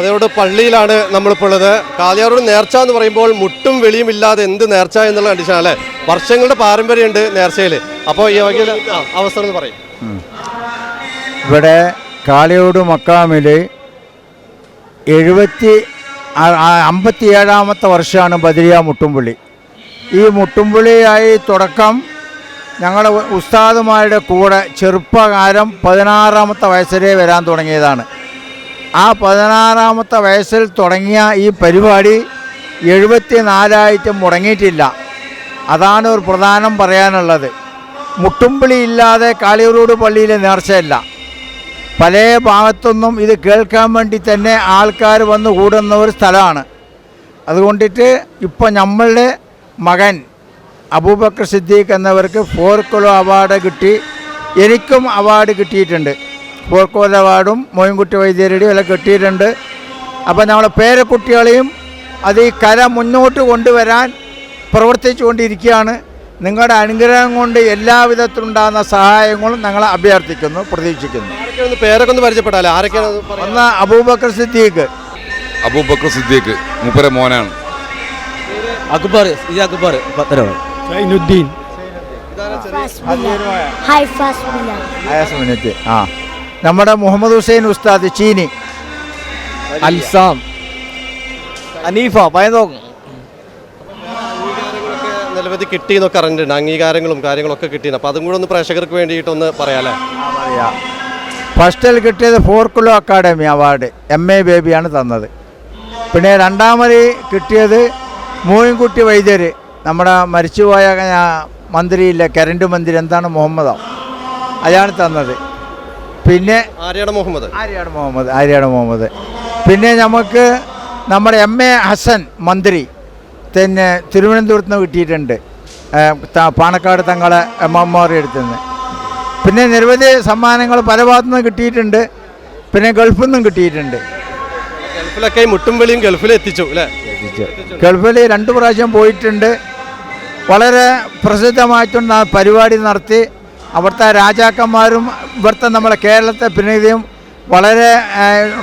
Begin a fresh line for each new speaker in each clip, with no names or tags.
കാതയോട് പള്ളിയിലാണ് നമ്മളിപ്പോൾ ഉള്ളത് കാതയോട് നേർച്ച എന്ന് പറയുമ്പോൾ മുട്ടും വെളിയും ഇല്ലാതെ എന്ത് നേർച്ച എന്നുള്ള കണ്ടീഷൻ അല്ലേ? വർഷങ്ങളുടെ പാരമ്പര്യമുണ്ട് നേർച്ചയിൽ. അപ്പോൾ ഈ വകയിൽ അവസരം എന്ന് പറയും.
ഇവിടെ കാളിയോട് മക്കാമിൽ എഴുപത്തി അമ്പത്തി ഏഴാമത്തെ വർഷമാണ് ബദരിയ മുട്ടുംപുള്ളി ഈ മുട്ടുംപുള്ളിയായി തുടക്കം ഞങ്ങളുടെ ഉസ്താദുമാരുടെ കൂടെ ചെറുപ്പകാലം പതിനാറാമത്തെ വയസ്സിലേ വരാൻ തുടങ്ങിയതാണ്. ആ പതിനാറാമത്തെ വയസ്സിൽ തുടങ്ങിയ ഈ പരിപാടി എഴുപത്തി നാലായിട്ടും മുടങ്ങിയിട്ടില്ല. അതാണ് ഒരു പ്രധാനം പറയാനുള്ളത്. മുട്ടുമ്പിളി ഇല്ലാതെ കാളിയൂരോട് പള്ളിയിലെ നേർച്ചയല്ല. പല ഭാഗത്തൊന്നും ഇത് കേൾക്കാൻ വേണ്ടി തന്നെ ആൾക്കാർ വന്ന് കൂടുന്ന ഒരു സ്ഥലമാണ്. അതുകൊണ്ടിട്ട് ഇപ്പോൾ നമ്മളുടെ മകൻ അബൂബക്കർ സിദ്ദീഖ് എന്നവർക്ക് ഫോർക്കുലോ അവാർഡ് കിട്ടി എനിക്കും അവാർഡ് കിട്ടിയിട്ടുണ്ട്. ഫോർക്കോൽ വാർഡും മോയിൻകുട്ടി വൈദ്യരുടെയും എല്ലാം കെട്ടിയിട്ടുണ്ട്. അപ്പോൾ നമ്മളെ പേരക്കുട്ടികളെയും അത് ഈ കല മുന്നോട്ട് കൊണ്ടുവരാൻ പ്രവർത്തിച്ചു കൊണ്ടിരിക്കുകയാണ് നിങ്ങളുടെ അനുഗ്രഹം കൊണ്ട് എല്ലാവിധത്തിലുണ്ടാകുന്ന സഹായങ്ങളും ഞങ്ങൾ അഭ്യർത്ഥിക്കുന്നു പ്രതീക്ഷിക്കുന്നു.
പേരൊക്കെ ഒന്ന് പരിചയപ്പെട്ടാലേ? ആരൊക്കെയാണ്
ഒന്ന് അബൂബക്കർ സിദ്ദീഖ്.
അബൂബക്കർ സിദ്ദീഖ് മൂപ്പര മോനാണ്.
അക്ബർ ഇത് അക്ബർ
സൈനുദ്ദീൻ.
ഹായ്
ആ. നമ്മുടെ മുഹമ്മദ് ഹുസൈൻ ഉസ്താദ് ചീനി.
അൽസാം. അനീഫ പയതോങ്
നിരവധി കിട്ടി എന്നൊക്കെ അറിഞ്ഞിട്ടുണ്ട്. അംഗീകാരങ്ങളും കാര്യങ്ങളൊക്കെ കിട്ടിയിരുന്നു അപ്പോൾ അതും കൂടെ ഒന്ന് പ്രേക്ഷകർക്ക് വേണ്ടിയിട്ടൊന്ന് പറയാലേ
ഫസ്റ്റിൽ കിട്ടിയത് four kilo academy award. M A ബേബിയാണ് തന്നത്. പിന്നെ രണ്ടാമത് കിട്ടിയത് മോയിൻകുട്ടി വൈദ്യർ നമ്മുടെ മരിച്ചുപോയ മന്ത്രിയില്ല മന്ത്രിയില്ലേ കരണ്ട് മന്ത്രി എന്താണ് മുഹമ്മദോ? അയാൾ തന്നത്. പിന്നെ
ആര്യാട് മുഹമ്മദ്.
ആര്യാട് മുഹമ്മദ് ആര്യാട് മുഹമ്മദ്. പിന്നെ നമുക്ക് നമ്മുടെ എം എ ഹസൻ മന്ത്രി പിന്നെ തിരുവനന്തപുരത്ത് നിന്ന് കിട്ടിയിട്ടുണ്ട്. പാണക്കാട് തങ്ങളെ മെമ്മോറിയൽ നിന്ന് പിന്നെ നിരവധി സമ്മാനങ്ങൾ പല ഭാഗത്തു നിന്ന് കിട്ടിയിട്ടുണ്ട്. പിന്നെ ഗൾഫിൽ നിന്നും കിട്ടിയിട്ടുണ്ട്.
ഗൾഫിലൊക്കെ മുട്ടും വെളിയും ഗൾഫിൽ എത്തിച്ചു അല്ലേ?
ഗൾഫിൽ രണ്ട് പ്രാവശ്യം പോയിട്ടുണ്ട്. വളരെ പ്രസിദ്ധമായിട്ടുള്ള പരിപാടി നടത്തി. അവിടുത്തെ രാജാക്കന്മാരും ഇവിടുത്തെ നമ്മളെ കേരളത്തെ പ്രതിനിധിയും വളരെ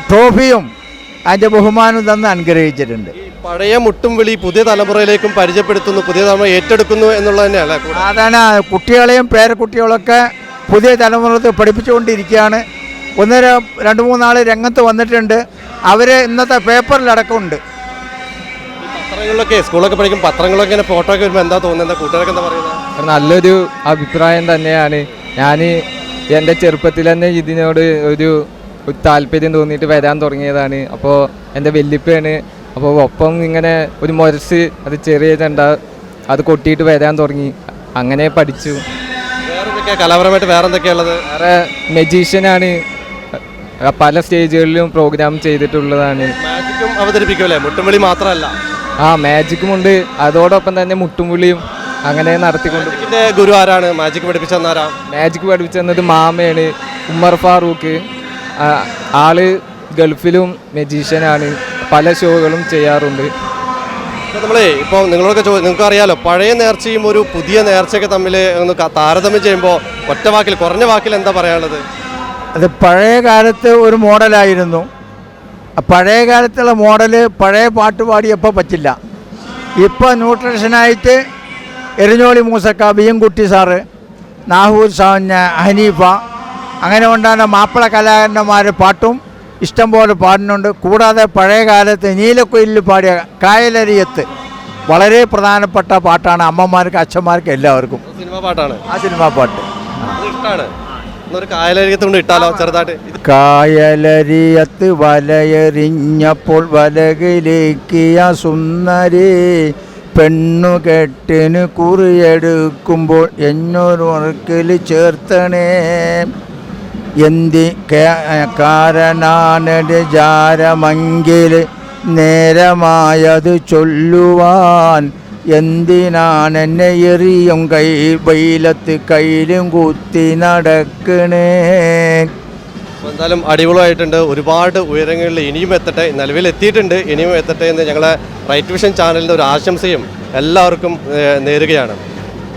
ട്രോഫിയും അതിന്റെ ബഹുമാനം തന്ന് അനുഗ്രഹിച്ചിട്ടുണ്ട്.
പഴയ മുട്ടും വിളി പുതിയ തലമുറയിലേക്കും പരിചയപ്പെടുത്തുന്നു പുതിയ തലമുറ ഏറ്റെടുക്കുന്നു എന്നുള്ളത് തന്നെയല്ല
അതാണ് കുട്ടികളെയും പേരക്കുട്ടികളൊക്കെ പുതിയ തലമുറത്ത് പഠിപ്പിച്ചുകൊണ്ടിരിക്കുകയാണ്. ഒന്നര രണ്ട് മൂന്നാൾ രംഗത്ത് വന്നിട്ടുണ്ട്. അവർ ഇന്നത്തെ പേപ്പറിലടക്കമുണ്ട്
പത്രങ്ങളിലൊക്കെ സ്കൂളൊക്കെ പഠിക്കും പത്രങ്ങളൊക്കെ ഇങ്ങനെ ഫോട്ടോ ഒക്കെ വരുമ്പോൾ എന്താ തോന്നുന്നത് കൂട്ടുകാരൊക്കെ എന്താ പറയുന്നത്
നല്ലൊരു അഭിപ്രായം തന്നെയാണ്. ഞാൻ എന്റെ ചെറുപ്പത്തിൽ തന്നെ ഇതിനോട് ഒരു താല്പര്യം തോന്നിയിട്ട് വരാൻ തുടങ്ങിയതാണ്. അപ്പോൾ എന്റെ വല്യപ്പയാണ്. അപ്പോൾ ഒപ്പം ഇങ്ങനെ ഒരു മുരസ് അത് ചെറിയ ചെണ്ട അത് കൊട്ടിയിട്ട് വരാൻ തുടങ്ങി. അങ്ങനെ പഠിച്ചു.
കലാപരമായിട്ട് വേറെ എന്തൊക്കെയുള്ളത്
വേറെ മെജീഷ്യനാണ് പല സ്റ്റേജുകളിലും പ്രോഗ്രാം ചെയ്തിട്ടുള്ളതാണ്.
അവതരിപ്പിക്കുമല്ലേ മുട്ടുമുളി മാത്രമല്ല.
ആ മാജിക്കും ഉണ്ട്. അതോടൊപ്പം തന്നെ മുട്ടുംപുളിയും അങ്ങനെ നടത്തിക്കൊണ്ട്
ഇതിന്റെ ഗുരു ആരാണ്? മാജിക് പഠിപ്പിച്ചെന്നാരാ
മാജിക് പഠിപ്പിച്ചു തന്നത് മാമയാണ്. ഉമ്മർ ഫാറൂഖ്. ആൾ ഗൾഫിലും മെജീഷ്യനാണ് പല ഷോകളും ചെയ്യാറുണ്ട്.
നമ്മളേ ഇപ്പോൾ നിങ്ങളൊക്കെ ചോ നിങ്ങൾക്ക് അറിയാലോ പഴയ നേർച്ചയും ഒരു പുതിയ നേർച്ചയൊക്കെ തമ്മിൽ ഒന്ന് താരതമ്യം ചെയ്യുമ്പോൾ ഒറ്റ വാക്കിൽ കുറഞ്ഞ വാക്കിൽ എന്താ പറയാനുള്ളത്?
അത് പഴയ കാലത്ത് ഒരു മോഡലായിരുന്നു. പഴയ കാലത്തുള്ള മോഡൽ പഴയ പാട്ട് പാടിയപ്പോൾ പറ്റില്ല. ഇപ്പോൾ ന്യൂട്രീഷനായിട്ട് എരിഞ്ഞോളി മൂസക്ക ബിയങ്കുട്ടി സാറ് നാഹൂർ സാഞ്ഞ ഹനീഫ. അങ്ങനെ കൊണ്ടാണ് മാപ്പിള കലാകാരന്മാർ പാട്ടും ഇഷ്ടം പോലെ പാടുന്നുണ്ട്. കൂടാതെ പഴയ കാലത്ത് നീലക്കൊയിലിൽ പാടിയ കായലരിയത്ത് വളരെ പ്രധാനപ്പെട്ട പാട്ടാണ് അമ്മമാർക്ക് അച്ഛന്മാർക്ക് എല്ലാവർക്കും.
സിനിമ പാട്ടാണ്.
ആ സിനിമാ പാട്ട്. കായലരിയത്ത് വലയെറിഞ്ഞപ്പോൾ വലകിലേക്കിയ സുന്ദരി പെണ്ണുകെട്ടിന് കുറിയെടുക്കുമ്പോൾ എന്നൊരു ഉറക്കിൽ ചേർത്തണേ. എന്തി കാരനാനടി ജാരമെങ്കിൽ നേരമായത് ചൊല്ലുവാൻ എന്തിനാണ് എന്നെ എറിയും കൈ വെയിലത്ത് കയ്യിലും കുത്തി നടക്കണേ.
എന്തായാലും അടിപൊളിയായിട്ടുണ്ട്. ഒരുപാട് ഉയരങ്ങളിൽ ഇനിയും എത്തട്ടെ നിലവിൽ എത്തിയിട്ടുണ്ട് ഇനിയും എത്തട്ടെ എന്ന് ഞങ്ങളെ റൈറ്റ് വിഷൻ ചാനലിന്റെ ഒരു ആശംസയും എല്ലാവർക്കും നേരുകയാണ്.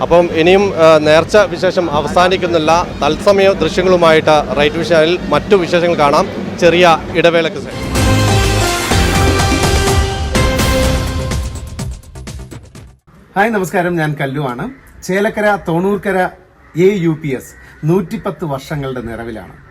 അപ്പം ഇനിയും നേർച്ച വിശേഷം അവസാനിക്കുന്നില്ല. തത്സമയ ദൃശ്യങ്ങളുമായിട്ട് റൈറ്റ് വിഷൻ ചാനലിൽ മറ്റു വിശേഷങ്ങൾ കാണാം. ചെറിയ ഇടവേളക്ക് ശേഷം.
ഹായ് നമസ്കാരം. ഞാൻ കല്ലുവാണ് Chelakkara Thonurkara A U P S നൂറ്റിപ്പത്ത് വർഷങ്ങളുടെ നിറവിലാണ്.